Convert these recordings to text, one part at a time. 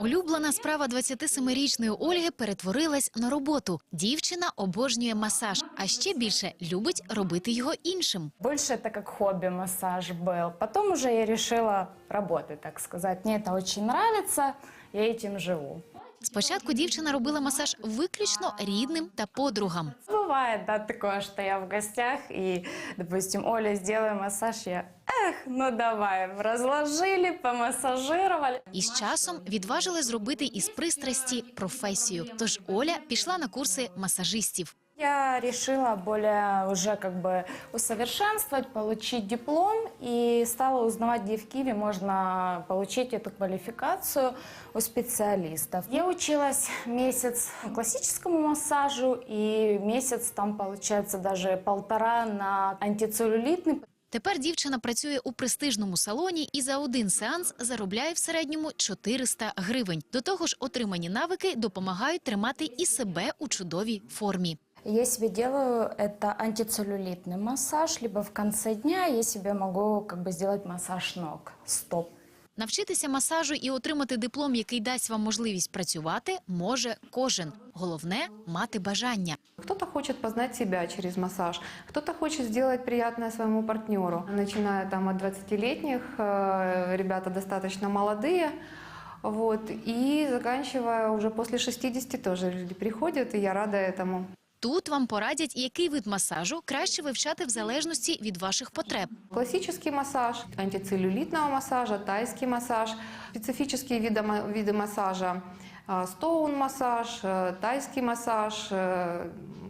Улюблена справа 27-річної Ольги перетворилась на роботу. Дівчина обожнює масаж, а ще більше любить робити його іншим. Больше это как хобби массаж был. Потом уже я решила работать, так сказать. Мне это очень нравится, я этим живу. Спочатку дівчина робила масаж виключно рідним та подругам. Бывает, да, такое, что я в гостях и, допустим, Оля, сделай массаж, я, Ех, ну давай, розложили, помассажировали. І з часом відважили зробити із пристрасті професію. Тож Оля пішла на курси масажистів. Я решила более уже как бы усовершенствовать, получить диплом и стала узнавать, где в Киеве можно получить эту квалификацию у специалистов. Я училась месяц классическому массажу и месяц там получается даже полтора на антицеллюлитный. Тепер дівчина працює у престижному салоні і за один сеанс заробляє в середньому 400 гривень. До того ж, отримані навики допомагають тримати і себе у чудовій формі. Я себе делаю это антицеллюлитный массаж, либо в конце дня я себе могу как бы сделать массаж ног, стоп. Навчитися масажу і отримати диплом, який дасть вам можливість працювати, може кожен. Головне мати бажання. Кто-то хочет познать себя через массаж, кто-то хочет сделать приятное своему партнеру. Начиная там от 20-летних, э, ребята достаточно молодые, вот, и заканчивая уже после 60 тоже люди приходят, и я рада этому. Тут вам порадять, який вид масажу краще вивчати в залежності від ваших потреб. Классический массаж, антицеллюлитного массажа, тайский массаж, специфические виды, ма- виды массажа, а, стоун-массаж, э,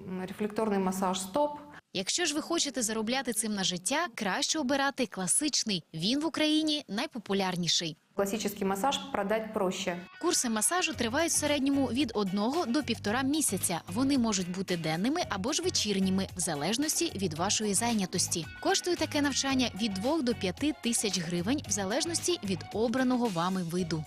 тайский массаж, м, рефлекторный массаж стоп – Якщо ж ви хочете заробляти цим на життя, краще обирати класичний. Він в Україні найпопулярніший. Классический массаж продать проще. Курси масажу тривають в середньому від одного до півтора місяця. Вони можуть бути денними або ж вечірніми, в залежності від вашої зайнятості. Коштує таке навчання від 2 до 5 тисяч гривень, в залежності від обраного вами виду.